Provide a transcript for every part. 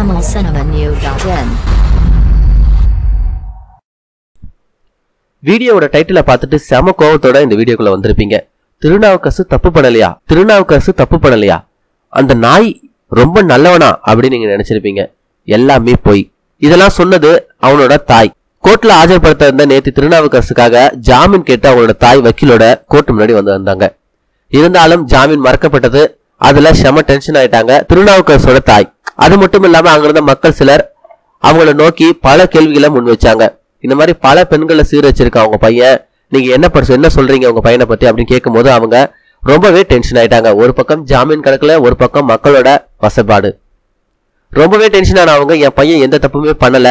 tamilcinemanew.in வீடியோவோட டைட்டிலை பார்த்துட்டு செம கோவத்தோட இந்த வீடியோக்குள்ள வந்திருப்பீங்க. திருநாவுக்கரசு தப்பு பண்ணலையா? திருநாவுக்கரசு தப்பு பண்ணலையா? அந்த நாய் ரொம்ப நல்லவனா அப்படின்னு நீங்க நினைச்சிருப்பீங்க. எல்லாமே பொய். இதெல்லாம் சொன்னது அவனோட தாய். கோர்ட்ல ஆஜர்படுத்த இருந்த நேத்து திருநாவுக்கரசுக்காக ஜாமீன் கேட்டு அவங்களோட தாய் வக்கீலோட கோர்ட் முன்னாடி வந்து வந்தாங்க இருந்தாலும் ஜாமீன் மறக்கப்பட்டது. அதுல செம டென்ஷன் ஆயிட்டாங்க திருநாவுக்கரசோட தாய். அது மட்டும் இல்லாம அங்கிருந்த மக்கள் சிலர் அவங்கள நோக்கி பல கேள்விகளை முன் வச்சாங்க. இந்த மாதிரி பல பெண்களை சீரழிச்சிருக்க அவங்க பையன் நீங்க என்ன படிச்சு என்ன சொல்றீங்க உங்க பையனை பத்தி அப்படின்னு கேட்கும்போது அவங்க ரொம்பவே டென்ஷன் ஆயிட்டாங்க. ஒரு பக்கம் ஜாமீன் கணக்குல ஒரு பக்கம் மக்களோட வசப்பாடு. ரொம்பவே டென்ஷன் ஆன அவங்க என் பையன் எந்த தப்புமே பண்ணல.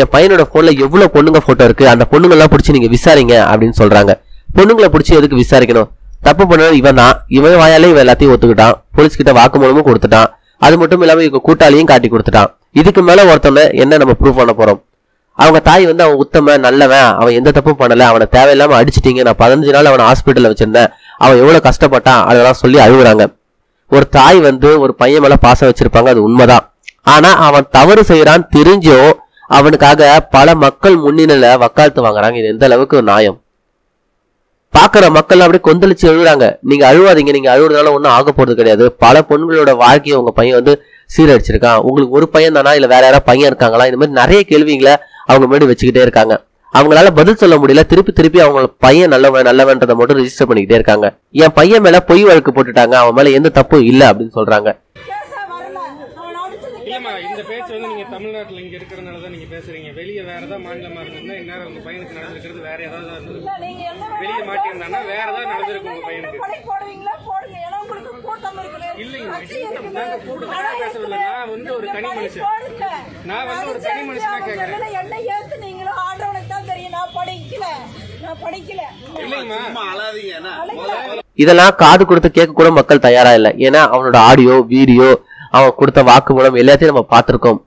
என் பையனோட போன்ல எவ்வளவு பொண்ணுங்க போட்டோ இருக்கு அந்த பொண்ணுங்க எல்லாம் பிடிச்சி நீங்க விசாரிங்க அப்படின்னு சொல்றாங்க. பொண்ணுங்களை பிடிச்சி எதுக்கு விசாரிக்கணும்? தப்பு பண்ணது இவன் தான். இவன் வாயாலே இவன் எல்லாத்தையும் ஒத்துக்கிட்டான். போலீஸ் கிட்ட வாக்குமூலமும் கொடுத்துட்டான். அது மட்டும் இல்லாமல் இவங்க கூட்டாளியும் காட்டி கொடுத்துட்டான். இதுக்கு மேலே ஒருத்தவங்க என்ன நம்ம ப்ரூவ் பண்ண போகிறோம் அவங்க தாய் வந்து அவன் உத்தம நல்லவன் அவன் எந்த தப்பும் பண்ணல அவனை தேவையில்லாம அடிச்சிட்டீங்க நான் பதினஞ்சு நாள் அவனை ஹாஸ்பிட்டலில் வச்சிருந்தேன் அவன் எவ்வளோ கஷ்டப்பட்டான் அதெல்லாம் சொல்லி அழுகுறாங்க. ஒரு தாய் வந்து ஒரு பையன் மேல பாசம் வச்சிருப்பாங்க அது உண்மைதான். ஆனா அவன் தவறு செய்யறான் தெரிஞ்சும் அவனுக்காக பல மக்கள் முன்னிலையில வக்காலத்து வாங்குறாங்க. இது எந்த அளவுக்கு நியாயம்? பாக்குற மக்கள் அப்படியே கொந்தளிச்சு அழுகுறாங்க நீங்க அழுவாதீங்க நீங்க அழுவுறதுனால ஒன்றும் ஆக போறது கிடையாது. பல பொண்களோட வாழ்க்கையை உங்க பையன் வந்து சீரழிச்சிருக்கான். உங்களுக்கு ஒரு பையன் தானா இல்ல வேற யாராவது பையன் இருக்காங்களா? இந்த மாதிரி நிறைய கேள்விகளை அவங்க முன்னாடி வச்சுக்கிட்டே இருக்காங்க. அவங்களால பதில் சொல்ல முடியல. திருப்பி திருப்பி அவங்க பையன் நல்லவன் நல்லவன்றதை மட்டும் ரிஜிஸ்டர் பண்ணிக்கிட்டே இருக்காங்க. என் பையன் மேல பொய் வழக்கு போட்டுட்டாங்க. அவன் மேல எந்த தப்பும் இல்லை அப்படின்னு சொல்றாங்க. தான் நீங்க பேசுறீங்க வெளியே வேற ஏதாவது மாநிலமா இருந்திருந்தா இந்நேரம் உங்க பையனுக்கு நடந்திருக்கிறது வேற ஏதாவது இருந்திருக்கும். வெளியே மாட்டியிருந்தானா வேற ஏதாவது நடந்திருக்கும் உங்க பையனுக்கு படை போடுவீங்களா போடுங்க ஏன்னா உங்களுக்கு கூட்டம் இருக்குது இல்லைங்க, கட்சி கூட்டம் இருக்குது. நாங்க கூட்டத்துக்காக படை பேசவில்லை. இருக்குது. நான் வந்து ஒரு நீங்க தனி படை மனுஷன். போடுங்க. நான் வந்து ஒரு அது தனி சரி, மனுஷனா அவங்க கேக்குறேன். சொல்லல, என்ன ஏத்து நீங்களும் ஆடுறவனுக்கு தான் தெரியும் நான் படிக்கல நான் படிக்கல இல்லைங்கம்மா அழைக்கல. இதெல்லாம் காது கொடுத்து கேட்க கூட மக்கள் தயாரா இல்லை ஏன்னா அவனோட ஆடியோ வீடியோ அவன் கொடுத்த வாக்குமூலம் எல்லாத்தையும் நம்ம பார்த்திருக்கோம்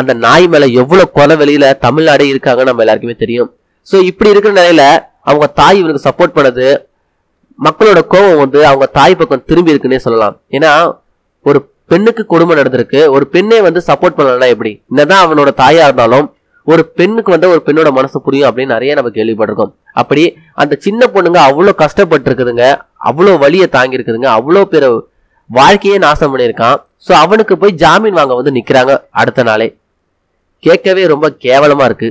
அந்த நாய் மேல எவ்வளவு கொலை வெளியில தமிழ்நாடே இருக்காங்க நம்ம எல்லாருக்குமே தெரியும். சோ இப்படி இருக்கிற நிலையில அவங்க தாய் இவனுக்கு சப்போர்ட் பண்ணது மக்களோட கோபம் வந்து அவங்க தாய் பக்கம் திரும்பி இருக்குன்னே சொல்லலாம். ஏன்னா ஒரு பெண்ணுக்கு கொடுமை நடந்திருக்கு ஒரு பெண்ணே வந்து சப்போர்ட் பண்ணலன்னா எப்படி? என்னதான் அவனோட தாயா இருந்தாலும் ஒரு பெண்ணுக்கு வந்து ஒரு பெண்ணோட மனசு புரியும் அப்படின்னு நிறைய நம்ம கேள்விப்பட்டிருக்கோம். அப்படி அந்த சின்ன பொண்ணுங்க அவ்வளோ கஷ்டப்பட்டு இருக்குதுங்க அவ்வளோ வலியை தாங்கி இருக்குதுங்க அவ்வளோ பேர் வாழ்க்கையே நாசம் பண்ணியிருக்கான். ஸோ அவனுக்கு போய் ஜாமீன் வாங்க வந்து நிற்கிறாங்க அடுத்த நாளே. கேட்கவே ரொம்ப கேவலமா இருக்கு.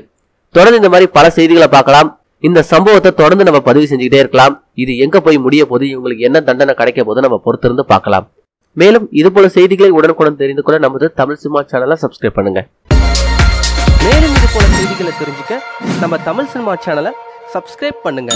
தொடர்ந்து இந்த மாதிரி பல செய்திகளை பார்க்கலாம். இந்த சம்பவத்தை தொடர்ந்து நம்ம பதிவு செஞ்சுக்கிட்டே இருக்கலாம். இது எங்க போய் முடிய போது இவங்களுக்கு என்ன தண்டனை கிடைக்க போது நம்ம பொறுத்திருந்து பார்க்கலாம். மேலும் இது போல செய்திகளை உடனுக்குடன் தெரிந்து கொள்ள நமது தமிழ் சினிமா சேனலை சப்ஸ்கிரைப் பண்ணுங்க. மேலும் இது போல செய்திகளை தெரிஞ்சுக்க நம்ம தமிழ் சினிமா சேனலை சப்ஸ்கிரைப் பண்ணுங்க.